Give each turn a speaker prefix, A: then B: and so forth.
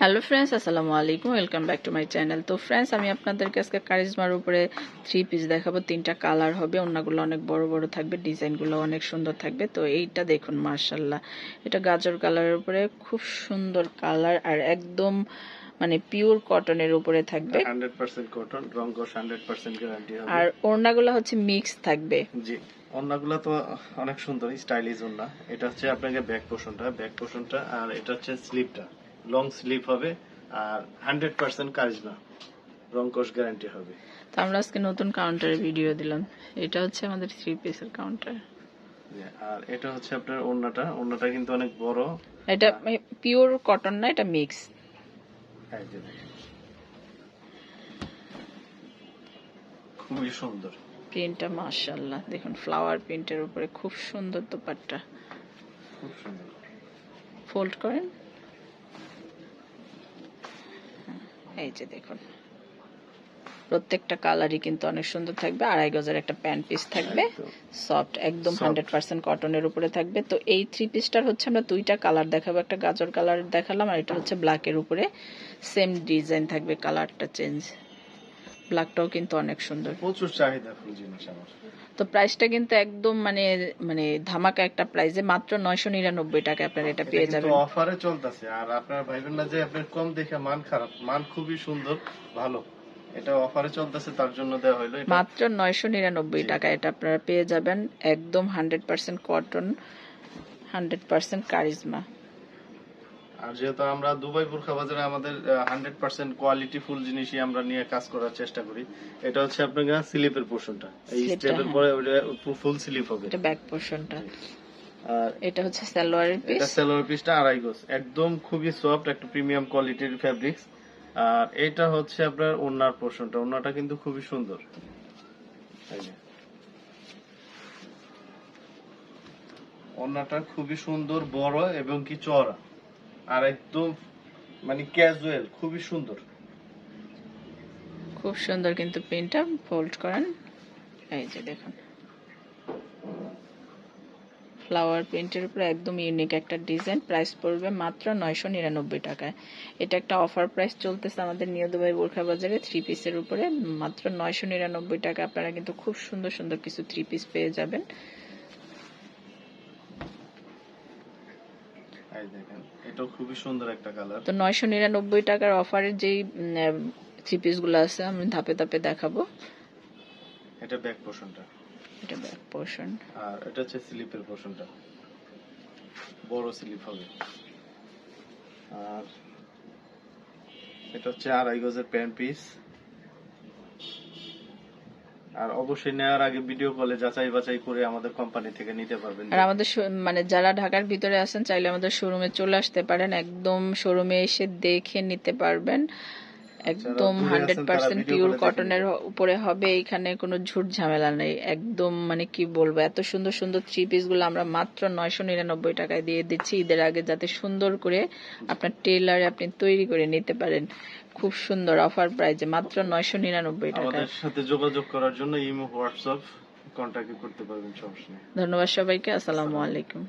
A: Hello friends আসসালামু আলাইকুম welcome back to my channel তো ফ্রেন্ডস আমি আপনাদেরকে আজকে কারিজমার উপরে থ্রি পিস দেখাবো। তিনটা কালার হবে অন্যগুলো অনেক বড় বড় থাকবে ডিজাইনগুলো অনেক সুন্দর থাকবে। তো এইটা দেখুন মার্শাল্লাহ এটা গাজর কালারের উপরে খুব সুন্দর কালার আর একদম মানে পিওর কটনের উপরে থাকবে।
B: হান্ড্রেড পার্সেন্ট কটন রঙ্গস হান্ড্রেড পার্সেন্ট গ্যারান্টি হবে।
A: আর ওড়নাগুলো হচ্ছে মিক্স থাকবে।
B: জি ওন্নাগুলো তো অনেক সুন্দর স্টাইলিশ ওন্না এটা হচ্ছে আপনাকে ব্যাক পোর্শনটা ব্যাক পোর্শনটা আর এটা হচ্ছে স্লিপটা লং স্লিপ হবে আর হান্ড্রেড পার্সেন্ট কারিজমা রঙ্কশ গ্যারান্টি হবে।
A: তো আমরা আজকে নতুন কাউন্টারের ভিডিও দিলাম। এটা হচ্ছে আমাদের থ্রি পিসের কাউন্টার
B: আর এটা হচ্ছে আপনার ওন্নাটা ওন্নাটা কিন্তু অনেক বড়।
A: এটা পিওর কটন না এটা মিক্স।
B: খুবই সুন্দর।
A: প্রিন্টটা মাশাল্লাহ দেখুন ফ্লাওয়ার প্রিন্টের উপরে খুব সুন্দর দোপাট্টা।
B: খুব সুন্দর।
A: ফোল্ড করেন। এই যে দেখুন। প্রত্যেকটা কালারই কিন্তু অনেক সুন্দর থাকবে। আড়াই গজের একটা প্যান্ট পিস থাকবে। সফট একদম হান্ড্রেড পার্সেন্ট কটনের উপরে থাকবে। তো এই থ্রি পিসটার হচ্ছে আমরা দুইটা কালার দেখাবো। একটা গাজর কালার দেখালাম আর এটা হচ্ছে ব্ল্যাকের উপরে। সেম ডিজাইন থাকবে কালারটা চেঞ্জ ব্ল্যাকটাও কিন্তু অনেক সুন্দর।
B: প্রচুর চাহিদা ফুল জিনিস আমার।
A: তো প্রাইসটা কিন্তু একদম মানে মানে ধামাকা একটা প্রাইসে মাত্র নয়শো নিরানব্বই টাকা আপনারা এটা পেয়ে যাবেন।
B: অফারে চলতেছে। আর আপনারা ভাইবেন না যে আপনার কম দেখে মান খারাপ। মান খুবই সুন্দর ভালো। এটা অফারে চলতেছে তার জন্য দেওয়া হলো এটা।
A: মাত্র নয়শো নিরানব্বই টাকা এটা আপনারা পেয়ে যাবেন। একদম hundred percent cotton hundred percent charisma
B: আর যেহেতু আমরা দুবাই বোরখা বাজারে আমাদের হান্ড্রেড পার্সেন্ট কোয়ালিটি ফুল জিনিসই আমরা নিয়ে কাজ করার চেষ্টা করি। এটা হচ্ছে আপনার স্লিপের পোর্শনটা। এই স্টেপের
A: হ্যাঁ।
B: পরে ফুল স্লিপ হবে।
A: এটা ব্যাক পোর্শনটা
B: আর
A: এটা হচ্ছে সালোয়ারের পিস
B: এটা সেলোয়ার পিসটা আড়াই গোজ। একদম খুবই সফট একটা প্রিমিয়াম কোয়ালিটির ফ্যাব্রিক্স আর এটা হচ্ছে আপনার ওনার পোর্শনটা ওনাটা কিন্তু খুবই সুন্দর। খুবই বড় এবং কি চওড়া। আর একদম মানে ক্যাজুয়াল খুবই সুন্দর।
A: খুব সুন্দর কিন্তু প্রিন্টটা ফোল্ড করেন। এই যে দেখুন। ফ্লাওয়ার প্রিন্টের উপরে একদম ইউনিক একটা ডিজাইন প্রাইস পড়বে মাত্র নয়শো নিরানব্বই টাকায়। এটা একটা অফার প্রাইস চলতেছে আমাদের নিউ দুবাই বোরখা বাজারে থ্রি পিসের উপরে, মাত্র নয়শো নিরানব্বই টাকা। আপনারা কিন্তু খুব সুন্দর সুন্দর কিছু থ্রি পিস পেয়ে যাবেন।
B: দেখেন এটাও খুবই সুন্দর একটা কালার।
A: তো নয়শো নিরানব্বই টাকার অফারের যেই থ্রি পিসগুলো আছে আমি ধাপে ধাপে দেখাবো।
B: এটা ব্যাক পোর্শনটা
A: এটা ব্যাক পোর্শন
B: আর এটা হচ্ছে স্লিপের পোর্শনটা বড় স্লিপ হবে। আর এটা হচ্ছে আড়াই গজের প্যান্ট পিস আর অবশ্যই নেওয়ার আগে ভিডিও কলে যাচাই বাছাই করে আমাদের কোম্পানি থেকে নিতে পারবেন।
A: আর আমাদের মানে যারা ঢাকার ভিতরে আছেন, চাইলে আমাদের শোরুমে চলে আসতে পারেন। একদম শোরুমে এসে দেখে নিতে পারবেন। একদম হান্ড্রেড পার্সেন্ট পিওর কটনের উপরে হবে এখানে কোনো ঝুট ঝামেলা নেই। একদম মানে কি বলব এত সুন্দর সুন্দর থ্রি পিসগুলো আমরা মাত্র নয়শো নিরানব্বই টাকায় দিয়ে দিচ্ছি। ঈদের আগে যাতে সুন্দর করে আপনার টেলারে আপনি তৈরি করে নিতে পারেন। খুব সুন্দর অফার প্রাইজে মাত্র নয়শো নিরানব্বই
B: আমাদের সাথে যোগাযোগ করার জন্য ইমো হোয়াটসঅ্যাপ কন্ট্যাক্ট করতে পারবেন সমস্যা
A: ধন্যবাদ সবাইকে আসসালামু আলাইকুম।